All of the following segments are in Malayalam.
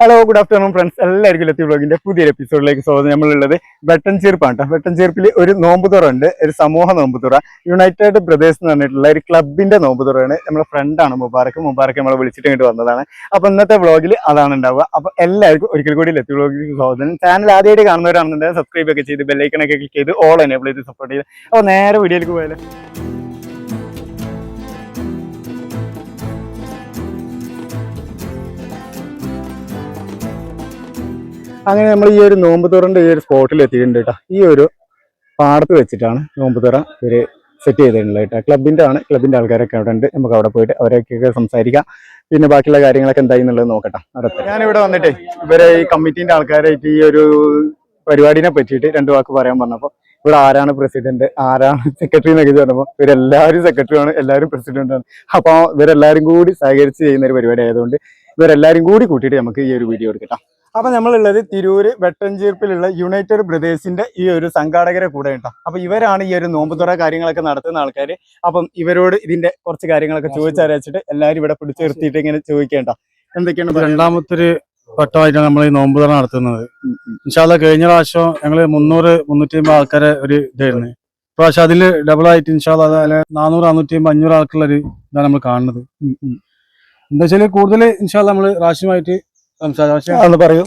ഹലോ ഗുഡ് ആഫ്റ്റർനൂൺ ഫ്രണ്ട്സ് എല്ലാവർക്കും ലത്തി ബ്ലോഗിന്റെ പുതിയൊരു എപ്പിസോഡിലേക്ക് സ്വാഗതം. നമ്മളുള്ളത് വെട്ടൻ ചീർപ്പാണ് കേട്ടോ. വെട്ടൻ ചീർപ്പിൽ ഒരു നോമ്പ് തുറ ഉണ്ട്. ഒരു സമൂഹ നോമ്പ് തുറ. യുണൈറ്റഡ് ബ്രദേഴ്സ് എന്ന് പറഞ്ഞിട്ടുള്ള ഒരു ക്ലബിന്റെ നോമ്പ് തുറയാണ്. നമ്മുടെ ഫ്രണ്ടാണ് മുബാറക്ക് മുബാറക്ക് നമ്മളെ വിളിച്ചിട്ട് ഇങ്ങോട്ട് വന്നതാണ്. അപ്പൊ ഇന്നത്തെ വ്ളോഗിൽ അതാണ് ഉണ്ടാവുക. അപ്പൊ എല്ലാവർക്കും ഒരിക്കൽ കൂടി ലത്തി ബ്ലോഗിലേക്ക് സ്വാഗതം. ചാനൽ ആദ്യമായിട്ട് കാണുന്നവരാണെന്നുണ്ടെങ്കിൽ സബ്സ്ക്രൈബ് ഒക്കെ ചെയ്ത് ബെല്ലൈക്കണൊക്കെ ക്ലിക്ക് ചെയ്ത് ഓൾ എനേബിൾ ചെയ്ത് സപ്പോർട്ട് ചെയ്ത്. അപ്പോൾ നേരെ വീഡിയോയിലേക്ക് പോയാലോ. അങ്ങനെ നമ്മൾ ഈ ഒരു നോമ്പ് തുറന്റെ ഈ ഒരു സ്പോട്ടിൽ എത്തിയിട്ടുണ്ട് കേട്ടോ ഈ ഒരു പാടത്ത് വെച്ചിട്ടാണ് നോമ്പ് തുറ ഇവർ സെറ്റ് ചെയ്തിട്ടുള്ളത് കേട്ടോ ക്ലബിന്റെ ആണ്. ക്ലബിന്റെ ആൾക്കാരൊക്കെ അവിടെ ഉണ്ട്. നമുക്ക് അവിടെ പോയിട്ട് അവരൊക്കെ സംസാരിക്കാം. പിന്നെ ബാക്കിയുള്ള കാര്യങ്ങളൊക്കെ എന്തായി എന്നുള്ളത് നോക്കട്ടെ. നടത്താം. ഞാനിവിടെ വന്നിട്ടേ ഇവരെ ഈ കമ്മിറ്റീന്റെ ആൾക്കാരായിട്ട് ഈ ഒരു പരിപാടിനെ പറ്റിയിട്ട് രണ്ടു വാക്ക് പറയാൻ പറഞ്ഞപ്പോൾ ഇവിടെ ആരാണ് പ്രസിഡന്റ് ആരാണ് സെക്രട്ടറി എന്നൊക്കെ പറഞ്ഞപ്പോൾ ഇവരെല്ലാവരും സെക്രട്ടറിയാണ് എല്ലാവരും പ്രസിഡന്റാണ് അപ്പോൾ ഇവരെല്ലാവരും കൂടി സഹകരിച്ച് ചെയ്യുന്ന ഒരു പരിപാടി ആയതുകൊണ്ട് ഇവരെല്ലാവരും കൂടി കൂട്ടിയിട്ട് നമുക്ക് ഈ ഒരു വീഡിയോ എടുക്കാം അപ്പൊ നമ്മളുള്ളത് തിരൂര് വെട്ടഞ്ചീർപ്പിലുള്ള യുണൈറ്റഡ് ബ്രദേഴ്സിന്റെ ഈ ഒരു സംഘാടകരെ കൂടെ കേട്ടോ അപ്പൊ ഇവരാണ് ഈ ഒരു നോമ്പുതുറ കാര്യങ്ങളൊക്കെ നടത്തുന്ന ആൾക്കാർ അപ്പം ഇവരോട് ഇതിന്റെ കുറച്ച് കാര്യങ്ങളൊക്കെ ചോദിച്ചറിയിച്ചിട്ട് എല്ലാരും ഇവിടെ പിടിച്ചു നിർത്തിയിട്ട് ഇങ്ങനെ ചോദിക്കേണ്ട. എന്തൊക്കെയാണ്? രണ്ടാമത്തെ ഒരു വട്ടമായിട്ടാണ് നമ്മൾ ഈ നോമ്പ് തുറ നടത്തുന്നത് ഇൻഷാല്ല കഴിഞ്ഞ പ്രാവശ്യം ഞങ്ങൾ മുന്നൂറ് മുന്നൂറ്റി അമ്പത് ആൾക്കാരെ ഒരു ഇതായിരുന്നു. പക്ഷെ അതിൽ ഡബിൾ ആയിട്ട് ഇൻഷാല്ല അതായത് നാനൂറ് നാനൂറ്റി അമ്പത് അഞ്ഞൂറ് ആൾക്കുള്ള ഒരു ഇതാണ് നമ്മൾ കാണുന്നത്. എന്താ വെച്ചാൽ കൂടുതൽ ഇൻഷാല്ല നമ്മൾ റാഷിയുമായിട്ട് പറയൂ.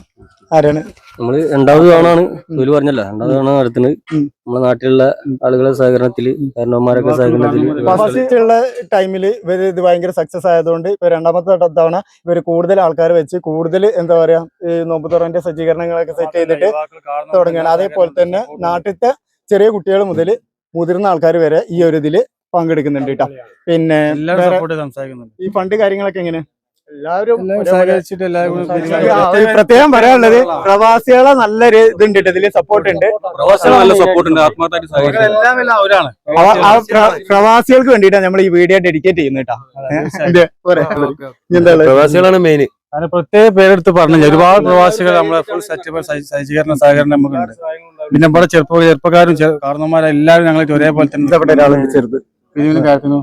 ആരാണ്? നമ്മൾ രണ്ടാമത് തവണയാണ് തൊഴിൽ പറഞ്ഞല്ലോ. രണ്ടാമത് തവണ നടത്തുന്നത്. നമ്മുടെ നാട്ടിലുള്ള ആളുകളെ സഹകരണത്തിൽ കാരണവന്മാരൊക്കെ സഹകരണത്തിൽ ഫസ്റ്റ് ഉള്ള ടൈമിൽ ഇവർ ഇത് ഭയങ്കര സക്സസ് ആയതുകൊണ്ട് ഇപ്പൊ രണ്ടാമത്തെ തവണ ഇവർ കൂടുതൽ ആൾക്കാർ വെച്ച് കൂടുതൽ എന്താ പറയാ ഈ നോമ്പ് തുറന്റെ സജ്ജീകരണങ്ങളൊക്കെ സെറ്റ് ചെയ്തിട്ട് തുടങ്ങുകയാണ്. അതേപോലെ തന്നെ നാട്ടിലത്തെ ചെറിയ കുട്ടികൾ മുതൽ മുതിർന്ന ആൾക്കാർ വരെ ഈ ഒരു ഇതിൽ പങ്കെടുക്കുന്നുണ്ട് കേട്ടോ പിന്നെ ഈ ഫണ്ട് കാര്യങ്ങളൊക്കെ എങ്ങനെ? എല്ലാവരും സഹകരിച്ചിട്ട് എല്ലാവരും പ്രത്യേകം പറയാനുള്ളത് പ്രവാസികളെ നല്ലൊരു ഇതുണ്ട് ഇതിൽ സപ്പോർട്ട് ഉണ്ട്. നല്ല സപ്പോർട്ട് ഉണ്ട് ആത്മാർത്ഥമായിട്ട് സഹകരിച്ചു. എല്ലാം എല്ലാം ആ പ്രവാസികൾക്ക് വേണ്ടിയിട്ടാണ് നമ്മൾ ഈ വീഡിയോ ഡെഡിക്കേറ്റ് ചെയ്യുന്നത്? പ്രവാസികളാണ് മെയിൻ അതിന് പ്രത്യേക പേരെടുത്ത് പറഞ്ഞു ഒരുപാട് പ്രവാസികൾ നമ്മളെ ഫുൾ സെറ്റപ്പ് സജ്ജീകരണ സഹകരണം നമുക്കുണ്ട്. പിന്നെ ഇവിടെ ചെറുപ്പ ചെറുപ്പക്കാരും കാരണന്മാരും എല്ലാവരും ഞങ്ങൾ ഒരേപോലെ തന്നെ ചെറുത്. കാര്യത്തിനു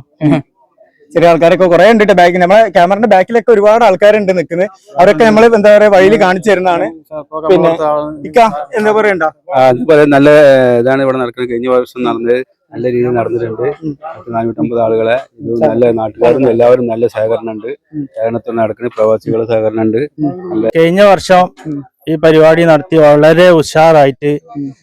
ചെറിയ ആൾക്കാരൊക്കെ കുറെ ഉണ്ട് ബാക്കിൽ നമ്മളെ ക്യാമറന്റെ ബാക്കിലൊക്കെ ഒരുപാട് ആൾക്കാരുണ്ട് നിൽക്കുന്നത് അവരൊക്കെ നമ്മൾ എന്താ പറയാ വഴിയിൽ കാണിച്ചു തരുന്നതാണ്. പിന്നെ ഇക്ക എന്താ പറയണ്ട? നല്ല ഇതാണ് ഇവിടെ നടക്കുന്നത്. കഴിഞ്ഞ വർഷം നടന്നത് നല്ല രീതിയിൽ നടന്നിട്ടുണ്ട്. നാനൂറ്റമ്പത് ആളുകളെ. ഇത് നല്ല നാട്ടുകാരും എല്ലാവരും നല്ല സഹകരണം ഉണ്ട് സഹകരണത്തിൽ നടക്കുന്ന പ്രവാസികളുടെ സഹകരണം ഉണ്ട് കഴിഞ്ഞ വർഷം ഈ പരിപാടി നടത്തി വളരെ ഉഷാറായിട്ട്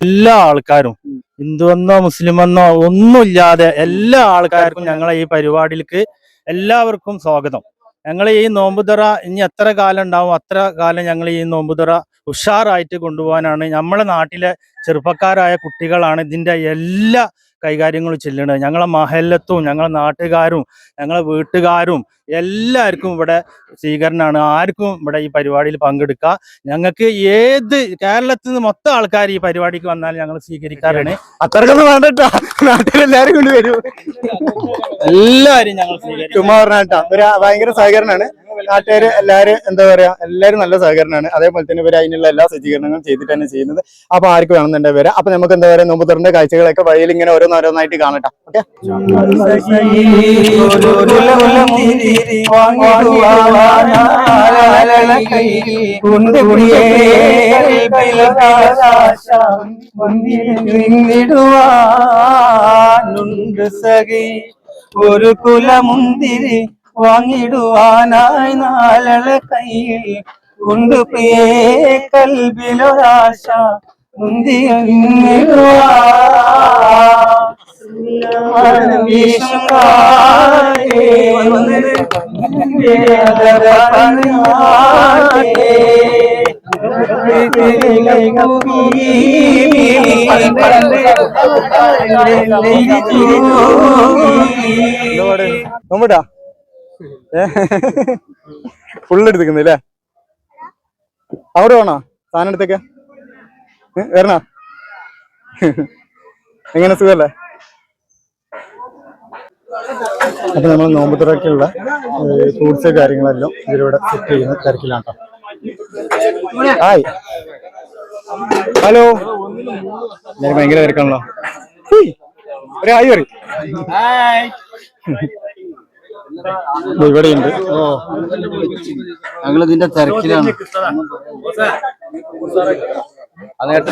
എല്ലാ ആൾക്കാരും ഹിന്ദുവെന്നോ മുസ്ലിമെന്നോ ഒന്നുമില്ലാതെ എല്ലാ ആൾക്കാർക്കും ഞങ്ങളെ ഈ പരിപാടിയിലേക്ക് എല്ലാവർക്കും സ്വാഗതം. ഞങ്ങൾ ഈ നോമ്പുതുറ ഇനി എത്ര കാലം ഉണ്ടാവും അത്ര കാലം ഞങ്ങൾ ഈ നോമ്പുതുറ ഉഷാറായിട്ട് കൊണ്ടുപോകാനാണ്. നമ്മളെ നാട്ടിലെ ചെറുപ്പക്കാരായ കുട്ടികളാണ് ഇതിന്റെ എല്ലാ കൈകാര്യങ്ങളും ചെല്ലുന്നത്. ഞങ്ങളെ മഹല്ലത്തും ഞങ്ങളെ നാട്ടുകാരും ഞങ്ങളെ വീട്ടുകാരും എല്ലാവർക്കും ഇവിടെ സ്വീകരണമാണ്. ആർക്കും ഇവിടെ ഈ പരിപാടിയിൽ പങ്കെടുക്കുക ഞങ്ങൾക്ക് ഏത് കേരളത്തിൽ നിന്ന് മൊത്തം ആൾക്കാർ ഈ പരിപാടിക്ക് വന്നാൽ ഞങ്ങൾ സ്വീകരിക്കാറാണ്. അത്രക്കൊന്നും വേണ്ടട്ടോ. നാട്ടിലെല്ലാരും കൊണ്ട് വരും. എല്ലാവരും ഞങ്ങൾ സ്വീകരിക്കും. ഭയങ്കര സഹകരണമാണ്. നാട്ടുകാര് എല്ലാരും എന്താ പറയാ എല്ലാരും നല്ല സഹകരണമാണ്. അതേപോലെ തന്നെ ഇവർ അതിനുള്ള എല്ലാ സജ്ജീകരണങ്ങളും ചെയ്തിട്ട് തന്നെ ചെയ്യുന്നത്. അപ്പൊ ആർക്ക് വേണമെന്നുണ്ടെങ്കിൽ വരാം. അപ്പൊ നമുക്ക് എന്താ പറയാ നോമ്പ് തുറന്റെ കാഴ്ചകളൊക്കെ വഴിയിൽ ഇങ്ങനെ ഓരോന്നോരോന്നായിട്ട് കാണട്ടെ. ഓക്കെ? ഒരു കുലമുന്തിരി വാങ്ങിടുവാനായി നാലള കയ്യിൽ കൊണ്ട് പ്രിയേ കൽബിലൊരാശ നോമ്പട്ടാ ഫുള്ള് എടുത്തിക്കുന്നല്ലേ അവിടെ വേണോ? സാധനം എടുത്തേക്ക. വരണോ? എങ്ങനെ സുഖല്ലേ? അപ്പൊ നമ്മൾ നോമ്പുതുറക്കുള്ള ഫ്രൂട്ട്സ് കാര്യങ്ങളെല്ലാം ഇതിലൂടെ സെറ്റ് ചെയ്യുന്ന തിരക്കിലാണ് ഹായ്. ഹലോ. ഞാൻ ഭയങ്കര തിരക്കാണല്ലോ. ഹുയ്. ഒരു ഹായ് പറയും. ഇവിടെയുണ്ട്. ഞങ്ങൾ ഇതിന്റെ തിരക്കിലാണ്. അങ്ങോട്ട്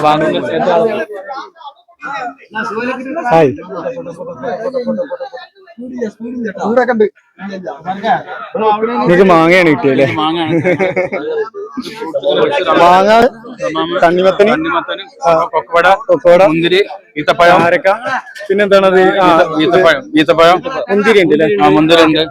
ഹായ്. നിങ്ങൾക്ക് മാങ്ങയാണ് കിട്ടിയല്ലേ മാങ്ങ കണ്ണിമത്തന് കൊക്കവട കൊക്കവട മുന്തിരി ഈത്തപ്പഴം ആരക്ക പിന്നെന്താണത്? ആ, ഈത്തപ്പഴം ഈത്തപ്പഴം. മുന്തിരി ഉണ്ട് അല്ലേ? ആ മുന്തിരി ഉണ്ട്.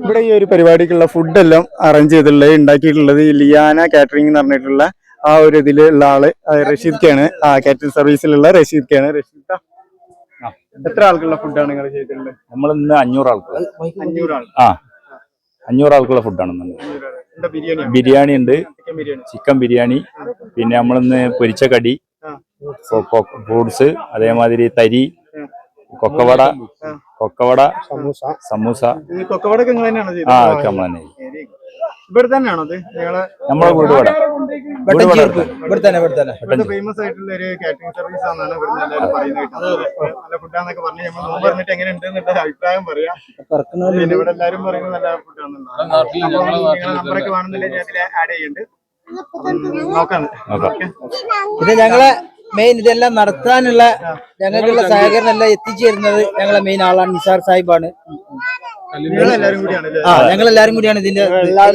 ഇവിടെ ഈ ഒരു പരിപാടിക്കുള്ള ഫുഡെല്ലാം അറേഞ്ച് ചെയ്തിട്ടുള്ളത് ഉണ്ടാക്കിയിട്ടുള്ളത് ഈ ലിയാന കാറ്ററിംഗ് എന്ന് പറഞ്ഞിട്ടുള്ള ആ ഒരു ഇതിലുള്ള ആൾ റഷീദ് റഷീദ്ക്കാണ് ആ കാറ്ററിംഗ് സർവീസിലുള്ള റഷീദ് റഷീദ്ക്കാണ് റഷീദ് എത്ര ആൾക്കുള്ള ഫുഡാണ് നിങ്ങൾ ചെയ്തിട്ടുള്ളത്? നമ്മൾ ഇന്ന് അഞ്ഞൂറ് ആൾക്ക്. അഞ്ഞൂറ് ആൾ. ആ. അഞ്ഞൂറ് ആൾക്കുള്ള ഫുഡാണ് ബിരിയാണി ഉണ്ട്. ചിക്കൻ ബിരിയാണി. ചിക്കൻ ബിരിയാണി. പിന്നെ നമ്മളിന്ന് പൊരിച്ച കടി. ആ. ഫ്രൂട്ട്സ്. അതേമാതിരി തരി. കൊക്കവട. കൊക്കവട. സമൂസ. സമൂസ. ആ ഒക്കെ നമ്മൾ തന്നെ ഇവിടെ തന്നെയാണോ അത് നിങ്ങളെ നമ്മളെ വീട് ഇവിടെ. വീട് ഇവിടെ തന്നെ ഇവിടെ. തന്നെ ഇവിടുത്തെ ഫേമസ് ആയിട്ടുള്ള ഒരു കാറ്ററിംഗ് സർവീസ് ആണെന്നാണ് ഇവിടുന്ന് എല്ലാവരും പറയുന്നത് നല്ല ഫുഡാന്നൊക്കെ പറഞ്ഞ് നമ്മൾ നോമ്പ് പറഞ്ഞിട്ട് എങ്ങനെ ഉണ്ട് എന്നുള്ള അഭിപ്രായം പറയാം. പിന്നെ ഇവിടെ എല്ലാവരും പറയുന്നത് നല്ല ഫുഡാണെന്നുള്ളത് നിങ്ങളെ നമ്പറൊക്കെ വേണമെന്നുണ്ടെങ്കിൽ അതിൽ ആഡ് ചെയ്യുന്നുണ്ട്. നോക്കാം. ഇത് ഞങ്ങളെ മെയിൻ ഇതെല്ലാം നടത്താനുള്ള ഞങ്ങൾക്കുള്ള സഹകരണം എല്ലാം എത്തിച്ചേരുന്നത് ഞങ്ങളെ മെയിൻ ആളാണ് നിസാർ സാഹിബാണ്. ആ ഞങ്ങൾ എല്ലാരും കൂടിയാണ് ഇതിന്റെ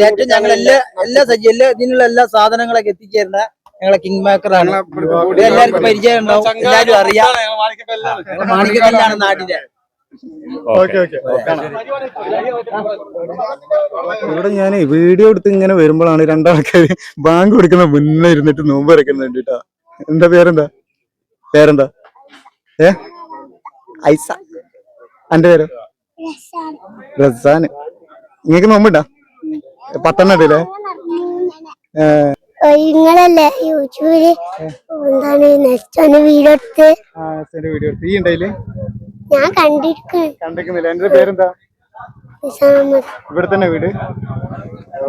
ഏറ്റവും ഞങ്ങൾ എല്ലാ എല്ലാ സജ്ജ എല്ലാ ഇതിനുള്ള എല്ലാ സാധനങ്ങളൊക്കെ എത്തിച്ചേരുന്ന ഞങ്ങളെ കിങ് മേക്കറാണ് എല്ലാവർക്കും പരിചയം ഉണ്ടാവും. എല്ലാരും അറിയാം. മാണിക്കല്ലാണ് നാടിന്റെ ഓക്കെ ഓക്കെ ഇവിടെ ഞാൻ വീഡിയോ എടുത്ത് ഇങ്ങനെ വരുമ്പോഴാണ് രണ്ടാൾക്കാർ ബാങ്ക് കൊടുക്കുന്ന മുന്നേ ഇരുന്നിട്ട് നോമ്പ് വരയ്ക്കുന്ന കേട്ടോ എന്താ പേരെന്താ? പേരെന്താ? ഏ? ഐസ. അന്റെ പേരോ? റസാന് നിങ്ങക്ക് നോമ്പുണ്ടോ? പത്തെണ്ണം ഉണ്ടല്ലേ നിങ്ങളല്ലേ യൂട്യൂബിൽ എന്താണ് നെക്സ്റ്റ് വീഡിയോ എടുത്ത്. വീഡിയോ എടുത്ത്. ഈ ഉണ്ടായില്ലേ ഞാൻ കണ്ടിരിക്കുന്നു കണ്ടിക്കുന്നില്ല എന്റെ പേരെന്താ. ഇവിടെ തന്നെ വീട്.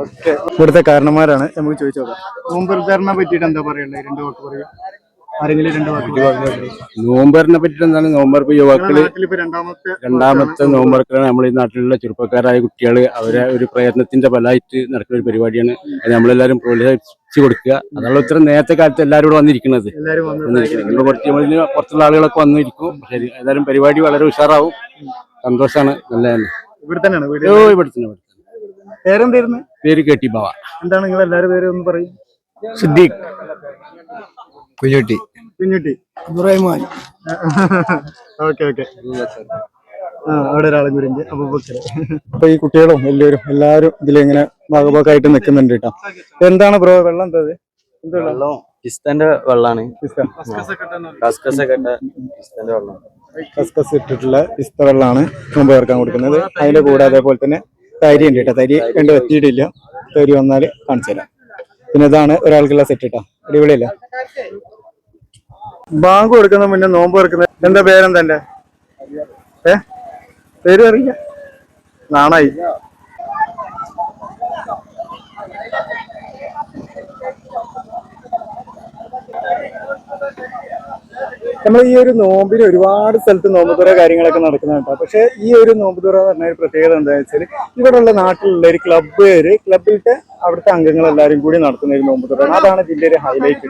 ഓക്കെ. ഇവിടുത്തെ കാരണന്മാരാണ്. നമുക്ക് ചോദിച്ചോക്കാം മുമ്പ് നോമ്പ് പ്രചാരണെ പറ്റിയിട്ട് എന്താ പറയുള്ളത് രണ്ടു വാക്ക് പറയും. ആരെങ്കിലും രണ്ട് വാക്ക് നോമ്പറിനെ പറ്റി എന്താണ് നോമ്പർ യുവാക്കൾ രണ്ടാമത്തെ രണ്ടാമത്തെ നോമ്പർക്കാണ് നമ്മൾ ഈ നാട്ടിലുള്ള ചെറുപ്പക്കാരായ കുട്ടികൾ അവരെ ഒരു പ്രയത്നത്തിന്റെ ഫലമായിട്ട് നടക്കുന്ന ഒരു പരിപാടിയാണ്. അത് നമ്മളെല്ലാവരും പ്രോത്സാഹിപ്പിച്ചു കൊടുക്കുക. അതാണ് ഇത്ര നേരത്തെ കാലത്ത് എല്ലാവരും ഇവിടെ വന്നിരിക്കുന്നത്. കുറച്ച് പുറത്തുള്ള ആളുകളൊക്കെ വന്നിരിക്കും. ശരി ഏതായാലും പരിപാടി വളരെ ഉഷാറാവും. സന്തോഷാണ്. നല്ലതാണ് ഇവിടെ തന്നെയാണ്? വീട് ഓ ഇവിടെ തന്നെ ഇവിടെ തന്നെ. പേരെന്തായിരുന്നു? പേര് കേട്ടി ബാവ. എന്താണ്? നിങ്ങൾ എല്ലാവരും പേര് ഒന്ന് പറയും. Siddique. Kunjutty. Kunjutty. Ibrahiman okay okay. അവിടെ ഒരാളും കൂടി ഉണ്ട്. അപ്പൊ അപ്പൊ ഈ കുട്ടികളും എല്ലാവരും എല്ലാവരും ഇതിലിങ്ങനെ ഭാഗഭാഗമായിട്ട് നിൽക്കുന്നുണ്ട് കേട്ടോ. എന്താണ് ബ്രോ വെള്ളം എന്താ വെള്ളം? പിസ്തന്റെ വെള്ളാണ്. കസ്കസ് ഒക്കെ ഇട്ട പിസ്തന്റെ വെള്ളം. കസ്കസ് ഇട്ടിട്ടുള്ള പിസ്ത വെള്ളമാണ് മുമ്പ് ചേർക്കാൻ കൊടുക്കുന്നത്. അതിന്റെ കൂടെ അതേപോലെ തന്നെ തരി ഉണ്ട് കേട്ടോ. തരി കണ്ട് എത്തിയിട്ടില്ല തരി വന്നാൽ കാണിച്ചു തരാം പിന്നെ ഇതാണ് ഒരാൾക്കുള്ള സെറ്റ് കേട്ടോ അടിപൊളിയല്ലേ? ബാങ്ക് കൊടുക്കുന്ന മുന്നേ നോമ്പ് കൊടുക്കുന്ന എന്താ പേരെന്താ ഏ? പേര് അറിയില്ല. നാണായി. നമ്മൾ ഈ ഒരു നോമ്പിന് ഒരുപാട് സ്ഥലത്ത് നോമ്പുതുറ കാര്യങ്ങളൊക്കെ നടക്കുന്നുണ്ട് പക്ഷെ ഈ ഒരു നോമ്പുതുറ എന്ന് പറഞ്ഞ ഒരു പ്രത്യേകത എന്താ വെച്ചാൽ ഇവിടെയുള്ള നാട്ടിലുള്ള ഒരു ക്ലബ്ബുകാര് ക്ലബിലത്തെ അവിടുത്തെ അംഗങ്ങൾ എല്ലാവരും കൂടി നടത്തുന്ന ഒരു നോമ്പുതുറ അതാണ് ഇതിന്റെ ഒരു ഹൈലൈറ്റ്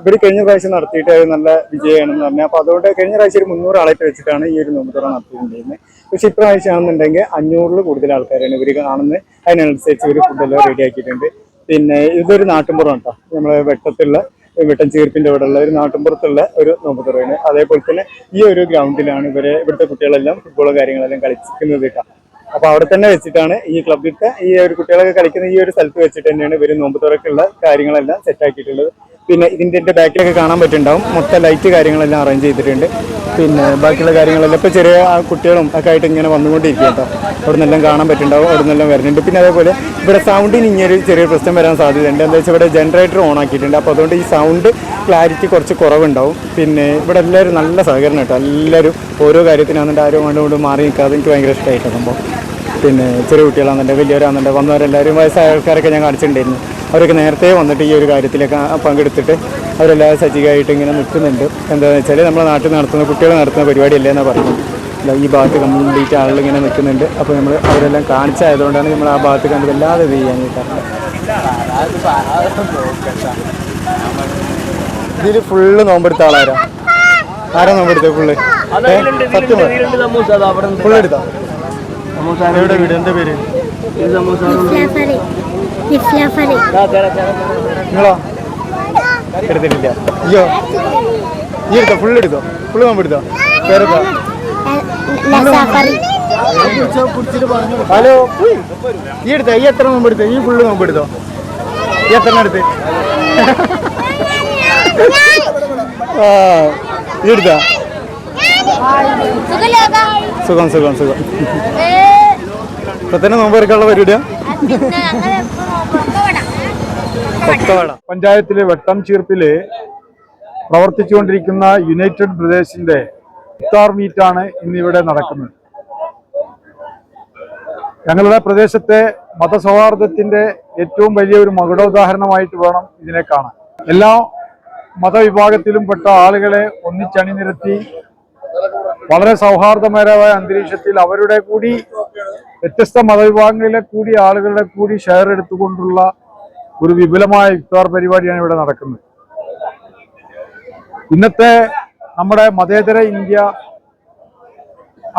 ഇവർ കഴിഞ്ഞ പ്രാവശ്യം നടത്തിയിട്ട് നല്ല വിജയമാണെന്ന് പറഞ്ഞാൽ അപ്പോൾ അതുകൊണ്ട് കഴിഞ്ഞ പ്രാവശ്യം ഒരു മുന്നൂറ് ആളായിട്ട് വെച്ചിട്ടാണ് ഈ ഒരു നോമ്പുതുറ നടത്തിയിട്ടുണ്ടായിരുന്നത് പക്ഷെ ഇപ്രാവശ്യം ആണെന്നുണ്ടെങ്കിൽ അഞ്ഞൂറിൽ കൂടുതൽ ആൾക്കാരാണ് ഇവർ കാണുന്നത്. അതിനനുസരിച്ച് ഇവർ ഫുഡെല്ലാം റെഡി ആക്കിയിട്ടുണ്ട്. പിന്നെ ഇതൊരു നാട്ടുമ്പുറം കേട്ടോ. നമ്മളെ വെട്ടത്തുള്ള വെട്ടം ചീർപ്പിന്റെ അവിടെ ഉള്ള ഒരു നാട്ടുമ്പുറത്തുള്ള ഒരു നോമ്പുതുറയാണ് അതേപോലെ തന്നെ ഈ ഒരു ഗ്രൗണ്ടിലാണ് ഇവരെ ഇവിടുത്തെ കുട്ടികളെല്ലാം ഫുട്ബോളും കാര്യങ്ങളെല്ലാം കളിക്കുന്നത് കേട്ടോ. അപ്പൊ അവിടെ തന്നെ വെച്ചിട്ടാണ് ഈ ക്ലബിലത്തെ ഈ ഒരു കുട്ടികളൊക്കെ കളിക്കുന്ന ഈ ഒരു സ്ഥലത്ത് വെച്ചിട്ട് തന്നെയാണ് ഇവർ നോമ്പുതുറക്കുള്ള കാര്യങ്ങളെല്ലാം സെറ്റ് ആക്കിയിട്ടുള്ളത്. പിന്നെ ഇതിന്റെ ബാക്കിലൊക്കെ കാണാൻ പറ്റുന്നുണ്ടാവും. മൊത്തം ലൈറ്റ് കാര്യങ്ങളെല്ലാം അറേഞ്ച് ചെയ്തിട്ടുണ്ട്. പിന്നെ ബാക്കിയുള്ള കാര്യങ്ങളെല്ലാം. ഇപ്പോൾ ചെറിയ ആ കുട്ടികളും ഒക്കെ ആയിട്ട് ഇങ്ങനെ വന്നുകൊണ്ടിരിക്കും കേട്ടോ. അവിടെ നിന്നെല്ലാം കാണാൻ പറ്റുന്നുണ്ടാവും അവിടെ നിന്നെല്ലാം വരുന്നുണ്ട്. പിന്നെ അതേപോലെ ഇവിടെ സൗണ്ടിന് ഇങ്ങനെ ചെറിയ പ്രശ്നം വരാൻ സാധ്യതയുണ്ട്. എന്താ വെച്ചാൽ ഇവിടെ ജനറേറ്റർ ഓൺ ആക്കിയിട്ടുണ്ട്. അപ്പോൾ അതുകൊണ്ട് ഈ സൗണ്ട് ക്ലാരിറ്റി കുറച്ച് കുറവുണ്ടാവും. പിന്നെ ഇവിടെ എല്ലാവരും നല്ല സഹകരണം കേട്ടോ. എല്ലാവരും ഓരോ കാര്യത്തിനാണെന്നുണ്ട് ആരും കൊണ്ട് മാറി നിൽക്കാതെ എനിക്ക് ഭയങ്കര ഇഷ്ടമായിട്ട് പിന്നെ ചെറിയ കുട്ടികളാണെന്നുണ്ട് വലിയവരാണെന്നുണ്ട് വന്നവരെല്ലാവരും വയസ്സായ ആൾക്കാരൊക്കെ ഞാൻ കാണിച്ചിട്ടുണ്ടായിരുന്നു. അവരൊക്കെ നേരത്തെ വന്നിട്ട് ഈ ഒരു കാര്യത്തിലൊക്കെ പങ്കെടുത്തിട്ട് അവരെല്ലാവരും സജീവമായിട്ട് ഇങ്ങനെ നിൽക്കുന്നുണ്ട്. എന്താണെന്ന് വെച്ചാൽ നമ്മുടെ നാട്ടിൽ നടത്തുന്ന കുട്ടികൾ നടത്തുന്ന പരിപാടിയല്ലേ എന്നാണ് പറയുന്നത്. ഈ ഭാഗത്ത് കംപ്ലീറ്റ് ആളുകൾ ഇങ്ങനെ നിൽക്കുന്നുണ്ട്. അപ്പോൾ നമ്മൾ അവരെല്ലാം കാണിച്ചായതുകൊണ്ടാണ് നമ്മൾ ആ ഭാഗത്ത് കണ്ടത് വല്ലാതെ ഇത് ചെയ്യാൻ കിട്ടാറുണ്ട് ഇതിൽ ഫുള്ള് നോമ്പെടുത്ത ആളാരാ? ആരാ നോമ്പെടുത്തത് ഫുള്ള് സത്യം ഫുള്ള് എടുത്തോ? എവിടെ വീട്? എന്താ പേര്? നിങ്ങളോ? എടുത്തിട്ടില്ല. അയ്യോ. ഈ എടുത്തോ ഫുള്ള് എടുത്തോ. ഫുള്ള് നോമ്പെടുത്തോ പേരെന്താ? ലസാഫറി ഹലോ ഈ എടുത്തോ ഈ എത്ര നോമ്പെടുത്തോ ഈ ഫുള്ള് നോമ്പെടുത്തോ ഈ എത്ര എടുത്ത്? ആ ഈ എടുത്താ? സുഖം സുഖം സുഖം. ഇപ്പൊ തന്നെ നോമ്പ് എടുക്കാനുള്ള പരിപാടിയാ? പഞ്ചായത്തിലെ വെട്ടം ചീർപ്പിൽ പ്രവർത്തിച്ചുകൊണ്ടിരിക്കുന്ന യുണൈറ്റഡ് ബ്രദേഴ്സിന്റെ ഇഫ്താർ മീറ്റാണ് ഇന്നിവിടെ നടക്കുന്നത്. ഞങ്ങളുടെ പ്രദേശത്തെ മതസൗഹാർദ്ദത്തിന്റെ ഏറ്റവും വലിയ ഒരു മകുടോദാഹരണമായിട്ട് വേണം ഇതിനെ കാണാൻ. എല്ലാ മതവിഭാഗത്തിലും പെട്ട ആളുകളെ ഒന്നിച്ചണിനിരത്തി വളരെ സൗഹാർദ്ദപരമായ അന്തരീക്ഷത്തിൽ അവരുടെ കൂടി വ്യത്യസ്ത മതവിഭാഗങ്ങളിലെ കൂടി ആളുകളുടെ കൂടി ഷെയർ എടുത്തുകൊണ്ടുള്ള ഒരു വിപുലമായ ഇഫ്താർ പരിപാടിയാണ് ഇവിടെ നടക്കുന്നത്. ഇന്നത്തെ നമ്മുടെ മതേതര ഇന്ത്യ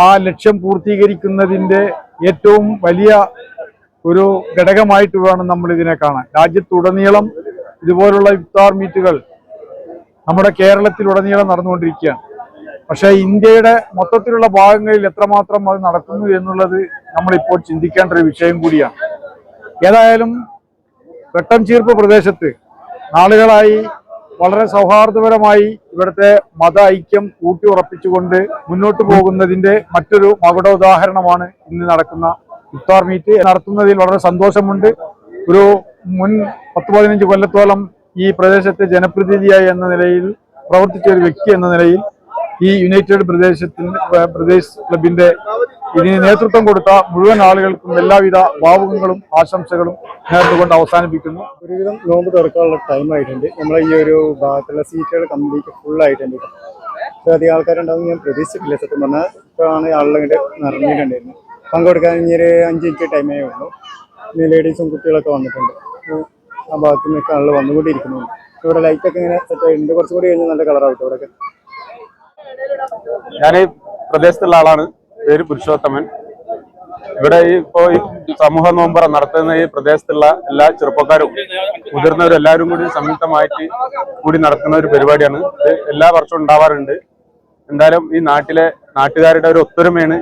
ആ ലക്ഷ്യം പൂർത്തീകരിക്കുന്നതിന്റെ ഏറ്റവും വലിയ ഒരു ഘടകമായിട്ട് വേണം നമ്മൾ ഇതിനെ കാണാൻ. രാജ്യത്തുടനീളം ഇതുപോലുള്ള ഇഫ്താർ മീറ്റുകൾ നമ്മുടെ കേരളത്തിലുടനീളം നടന്നുകൊണ്ടിരിക്കുകയാണ്. പക്ഷേ ഇന്ത്യയുടെ മൊത്തത്തിലുള്ള ഭാഗങ്ങളിൽ എത്രമാത്രം അത് നടക്കുന്നു എന്നുള്ളത് നമ്മളിപ്പോൾ ചിന്തിക്കേണ്ട ഒരു വിഷയം കൂടിയാണ്. ഏതായാലും വെട്ടം ചീർപ്പ് പ്രദേശത്ത് നാളുകളായി വളരെ സൗഹാർദ്ദപരമായി ഇവിടുത്തെ മത ഐക്യം ഊട്ടി ഉറപ്പിച്ചുകൊണ്ട് മുന്നോട്ട് പോകുന്നതിന്റെ മറ്റൊരു മകുട ഉദാഹരണമാണ് ഇന്ന് നടക്കുന്ന ഇഫ്താർ മീറ്റ്. നടത്തുന്നതിൽ വളരെ സന്തോഷമുണ്ട്. ഒരു മുൻ പത്ത് പതിനഞ്ച് കൊല്ലത്തോളം ഈ പ്രദേശത്തെ ജനപ്രതിനിധിയായി എന്ന നിലയിൽ പ്രവർത്തിച്ച ഒരു വ്യക്തി എന്ന നിലയിൽ ഈ യുണൈറ്റഡ് പ്രദേശത്തിന്റെ പ്രദേശ് ക്ലബിന്റെ ഇതിന് നേതൃത്വം കൊടുത്ത മുഴുവൻ ആളുകൾക്കും എല്ലാവിധ ഭാവുകങ്ങളും ആശംസകളും നേർന്നുകൊണ്ട് അവസാനിപ്പിക്കുന്നു. ഒരുവിധം നോമ്പ് തുറക്കാനുള്ള ടൈം ആയിട്ടുണ്ട്. നമ്മളെ ഈ ഒരു ഭാഗത്തുള്ള സീറ്റുകൾ കംപ്ലീറ്റ് ഫുൾ ആയിട്ടുണ്ട് അധികം ആൾക്കാരുണ്ടാവും ഞാൻ പ്രതീക്ഷിച്ചിട്ടില്ല. സത്യം പറഞ്ഞാൽ ഇപ്പോഴാണ് ആളുകൾ നിറഞ്ഞിട്ടുണ്ടായിരുന്നു പങ്കെടുക്കാൻ ഇനി ഒരു അഞ്ച് മിനിറ്റ് ടൈമേ ഉള്ളൂ. പിന്നെ ലേഡീസും കുട്ടികളൊക്കെ വന്നിട്ടുണ്ട്. ആ ഭാഗത്ത് നിന്നൊക്കെ ആളുകൾ വന്നുകൊണ്ടിരിക്കുന്നുണ്ട്. ഇവിടെ ലൈറ്റൊക്കെ ഇങ്ങനെ സെറ്റ് ആയിട്ടുണ്ട്. കുറച്ചുകൂടി കഴിഞ്ഞാൽ നല്ല കളറാവും ഇവിടെയൊക്കെ. ഞാൻ ഈ പ്രദേശത്തുള്ള ആളാണ്. പേര് പുരുഷോത്തമൻ. ഇവിടെ ഈ ഇപ്പോ ഈ സമൂഹ നോമ്പറ നടത്തുന്ന ഈ പ്രദേശത്തുള്ള എല്ലാ ചെറുപ്പക്കാരും മുതിർന്നവരും എല്ലാവരും കൂടി സംയുക്തമായിട്ട് കൂടി നടത്തുന്ന ഒരു പരിപാടിയാണ്. ഇത് എല്ലാ വർഷവും ഉണ്ടാവാറുണ്ട്. എന്തായാലും ഈ നാട്ടിലെ നാട്ടുകാരുടെ ഒരു ഒത്തൊരുമയാണ്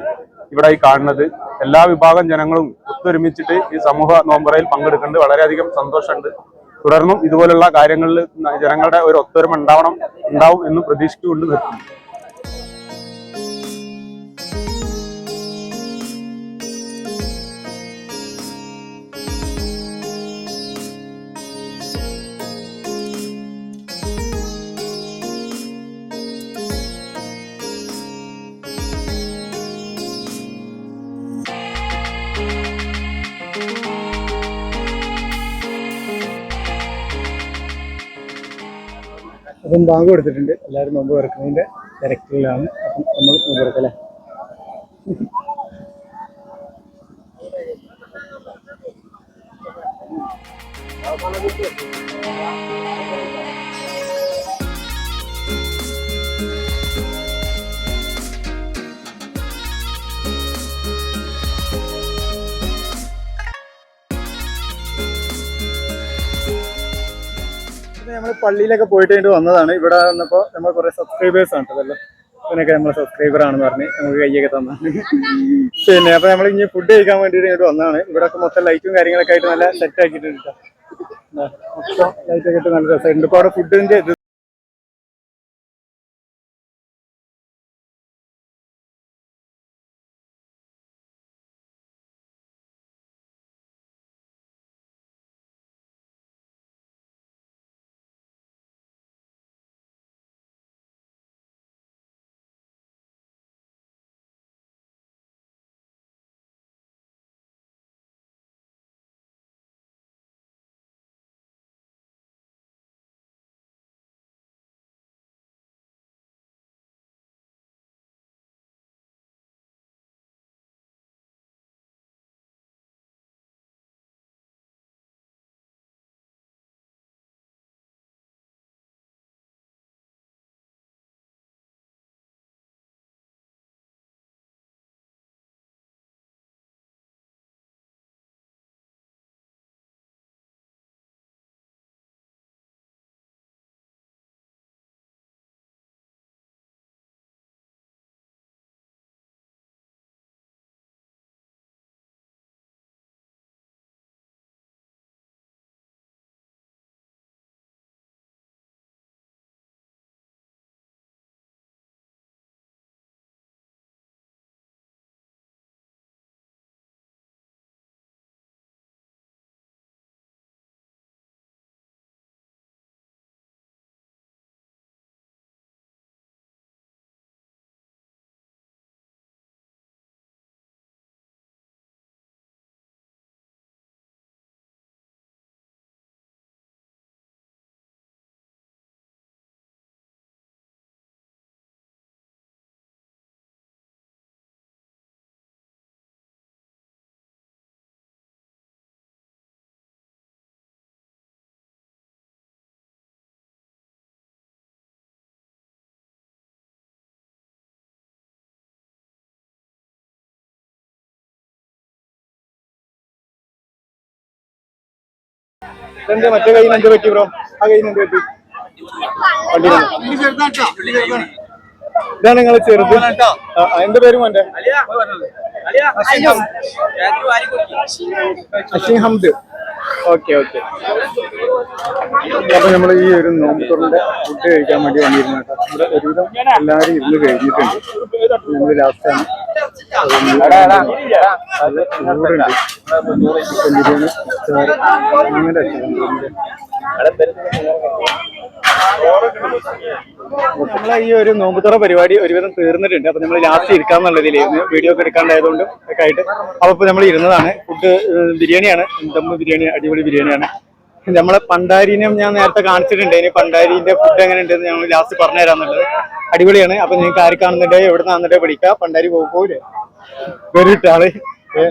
ഇവിടെ ഈ കാണുന്നത്. എല്ലാ വിഭാഗം ജനങ്ങളും ഒത്തൊരുമിച്ചിട്ട് ഈ സമൂഹ നോമ്പറയിൽ പങ്കെടുക്കുന്നത് വളരെയധികം സന്തോഷമുണ്ട്. തുടർന്നും ഇതുപോലുള്ള കാര്യങ്ങളിൽ ജനങ്ങളുടെ ഒരു ഒത്തൊരുമ ഉണ്ടാവണം ഉണ്ടാവും എന്ന് പ്രതീക്ഷിച്ചുകൊണ്ട് നിർത്തുന്നു. ബാങ്ക് കൊടുത്തിട്ടുണ്ട്. എല്ലാവരും നോമ്പ് തുറക്കുന്നതിന്റെ തിരക്കിലാണ്. അപ്പം നമ്മൾ നോമ്പ് തുറക്കല്ലേ? നമ്മൾ പള്ളിയിലൊക്കെ പോയിട്ട് വേണ്ടി വന്നതാണ്. ഇവിടെ വന്നപ്പോൾ നമ്മൾ കുറെ സബ്സ്ക്രൈബേഴ്സ് ആണ് കേട്ടോ ഇതിനൊക്കെ നമ്മൾ സബ്സ്ക്രൈബർ ആണെന്ന് പറഞ്ഞ് നമുക്ക് കയ്യൊക്കെ തന്നാണ് പിന്നെ അപ്പൊ നമ്മൾ ഇനി ഫുഡ് കഴിക്കാൻ വേണ്ടിയിട്ട് ഇങ്ങോട്ട് വന്നതാണ്. ഇവിടെ ഒക്കെ മൊത്തം ലൈറ്റും കാര്യങ്ങളൊക്കെ ആയിട്ട് നല്ല സെറ്റ് ആക്കിയിട്ടുണ്ട് ട്ടോ. മൊത്തം ലൈറ്റൊക്കെ ഇട്ട് നല്ല രസമായിട്ടുണ്ട് ഇപ്പൊ അവിടെ ഫുഡിന്റെ ഇത് എന്താ മറ്റേ കയ്യിൽ എന്ത് പറ്റി ബ്രോ? ആ കയ്യിൽ എന്ത് പറ്റി. ഇതാണ് നിങ്ങൾ ചെറുത്. എന്റെ പേര് മോന്റെ അഷിൻ ഹംദ്. Okay okay. അപ്പൊ നമ്മൾ ഈ ഒരു നോമ്പുറിന്റെ ഫുഡ് കഴിക്കാൻ വേണ്ടി വന്നിരുന്നു കേട്ടോ. ഇവിടെ ഒരുവിധം എല്ലാവരും ഇരുന്ന് കഴിഞ്ഞിട്ടുണ്ട്. നമ്മൾ ലാസ്റ്റ് ആണ്. ചിക്കൻ ബിരിയാണി അങ്ങനെ നമ്മളെ ഈ ഒരു നോമ്പുതുറ പരിപാടി ഒരുവിധം തീർന്നിട്ടുണ്ട്. അപ്പൊ നമ്മൾ ലാസ്റ്റ് രീതിയിൽ വീഡിയോ ഒക്കെ എടുക്കാണ്ടായതുകൊണ്ട് ഒക്കെ ആയിട്ട്. അപ്പൊ നമ്മൾ ഇരുന്നതാണ്. ഫുഡ് ബിരിയാണിയാണ്. ദമ്മ് ബിരിയാണി അടിപൊളി ബിരിയാണിയാണ്. നമ്മളെ പണ്ടാരിനും ഞാൻ നേരത്തെ കാണിച്ചിട്ടുണ്ട്. ഇനി പണ്ടാരിന്റെ ഫുഡ് എങ്ങനെ ഉണ്ടെന്ന് ഞങ്ങൾ ലാസ്റ്റ് പറഞ്ഞു തരാന്നുള്ളത് അടിപൊളിയാണ്. അപ്പൊ നിങ്ങൾക്ക് ആര് കാണുന്നുണ്ടോ എവിടെ നിന്നുണ്ടെങ്കിൽ പിടിക്കാം പണ്ടാരി പോകൂലേ വെറിട്ട ആൾ. ഏ,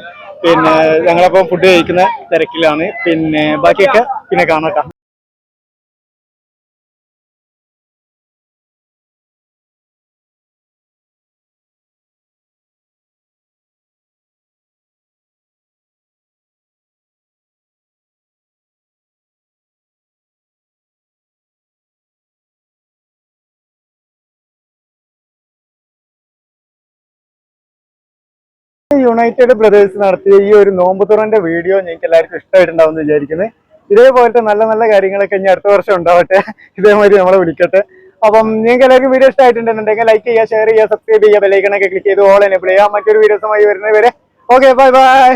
പിന്നെ ഞങ്ങളപ്പം ഫുഡ് കഴിക്കുന്ന തിരക്കിലാണ്. പിന്നെ ബാക്കിയൊക്കെ പിന്നെ കാണാം യുണൈറ്റഡ് ബ്രദേഴ്സ് നടത്തിയ ഈ ഒരു നോമ്പ് തുറന്റെ വീഡിയോ ഞങ്ങൾക്ക് എല്ലാവർക്കും ഇഷ്ടമായിട്ടുണ്ടാവും എന്ന് വിചാരിക്കുന്നത് ഇതേപോലത്തെ നല്ല നല്ല കാര്യങ്ങളൊക്കെ ഇനി അടുത്ത വർഷം ഉണ്ടാവട്ടെ. ഇതേമാതിരി നമ്മളെ വിളിക്കട്ടെ. അപ്പം നിങ്ങൾക്ക് എല്ലാവർക്കും വീഡിയോ ഇഷ്ടമായിട്ടുണ്ടെന്നുണ്ടെങ്കിൽ ലൈക്ക് ചെയ്യുക ഷെയർ ചെയ്യുക സബ്സ്ക്രൈബ് ചെയ്യുക ബെലൈക്കണൊക്കെ ക്ലിക്ക് ചെയ്ത് ഓൾ എനേബിൾ ചെയ്യുക. മറ്റൊരു വീഡിയോസുമായി വരുന്നത് വരെ ഓക്കെ ബൈ ബൈ